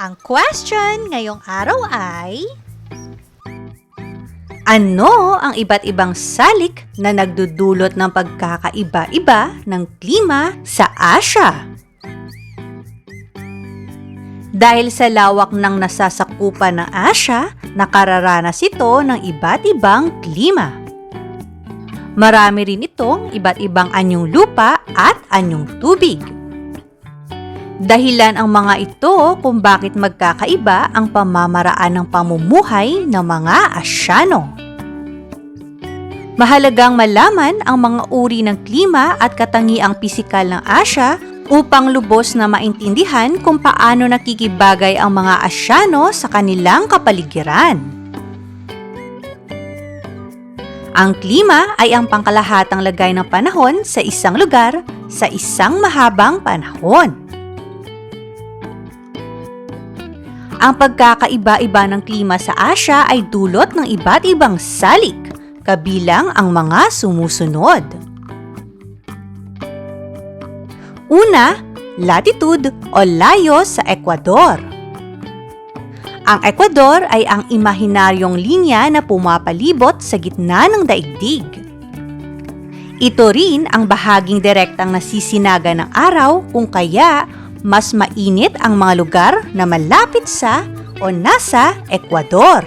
Ang question ngayong araw ay... Ano ang iba't ibang salik na nagdudulot ng pagkakaiba-iba ng klima sa Asya? Dahil sa lawak ng nasasakupan ng Asya, nakararanas ito ng iba't ibang klima. Marami rin itong iba't ibang anyong lupa at anyong tubig. Dahilan ang mga ito kung bakit magkakaiba ang pamamaraan ng pamumuhay ng mga Asyano. Mahalagang malaman ang mga uri ng klima at katangiang pisikal ng Asya upang lubos na maintindihan kung paano nakikibagay ang mga Asyano sa kanilang kapaligiran. Ang klima ay ang pangkalahatang lagay ng panahon sa isang lugar sa isang mahabang panahon. Ang pagkakaiba-iba ng klima sa Asya ay dulot ng iba't ibang salik, kabilang ang mga sumusunod. Una, latitude o layo sa Ecuador. Ang Ecuador ay ang imahinaryong linya na pumapalibot sa gitna ng daigdig. Ito rin ang bahaging direktang nasisinaga ng araw kung kaya mas mainit ang mga lugar na malapit sa o nasa Ecuador.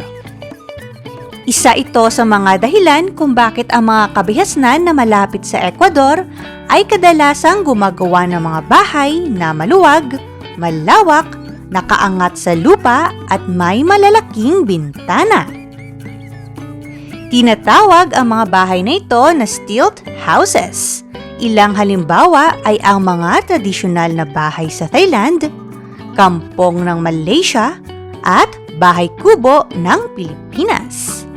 Isa ito sa mga dahilan kung bakit ang mga kabihasnan na malapit sa Ecuador ay kadalasang gumagawa ng mga bahay na maluwag, malawak, nakaangat sa lupa at may malalaking bintana. Tinatawag ang mga bahay na ito na stilt houses. Ilang halimbawa ay ang mga tradisyonal na bahay sa Thailand, kampong ng Malaysia, at bahay kubo ng Pilipinas.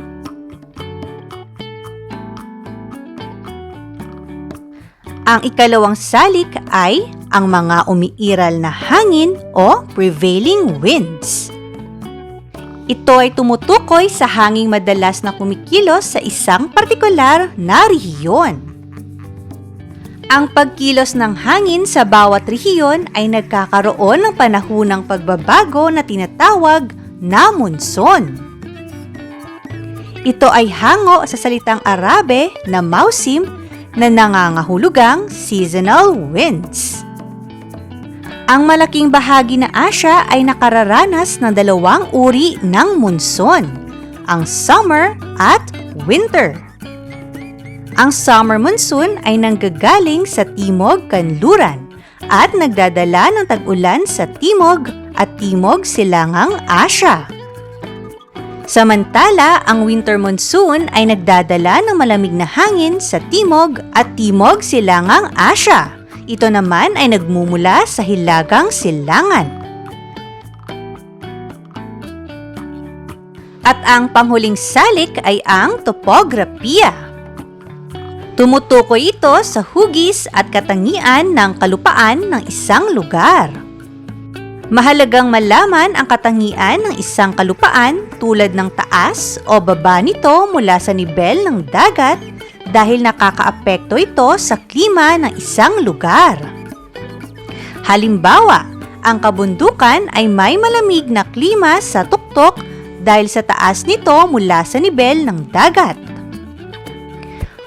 Ang ikalawang salik ay ang mga umiiral na hangin o prevailing winds. Ito ay tumutukoy sa hanging madalas na kumikilos sa isang partikular na rehiyon. Ang pagkilos ng hangin sa bawat rehiyon ay nagkakaroon ng panahunang pagbabago na tinatawag na monson. Ito ay hango sa salitang Arabe na mausim na nangangahulugang seasonal winds. Ang malaking bahagi ng Asya ay nakararanas ng dalawang uri ng monson, ang summer at winter. Ang summer monsoon ay nanggagaling sa timog kanluran at nagdadala ng tag-ulan sa timog at timog silangang Asya. Samantala, ang winter monsoon ay nagdadala ng malamig na hangin sa timog at timog silangang Asya. Ito naman ay nagmumula sa hilagang silangan. At ang panghuling salik ay ang topografiya. Tumutukoy ito sa hugis at katangian ng kalupaan ng isang lugar. Mahalagang malaman ang katangian ng isang kalupaan tulad ng taas o baba nito mula sa nibel ng dagat dahil nakakaapekto ito sa klima ng isang lugar. Halimbawa, ang kabundukan ay may malamig na klima sa tuktok dahil sa taas nito mula sa nibel ng dagat.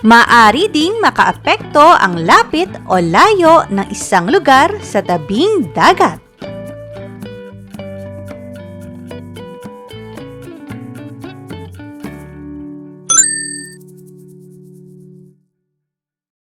Maari ding makaapekto ang lapit o layo ng isang lugar sa tabing dagat.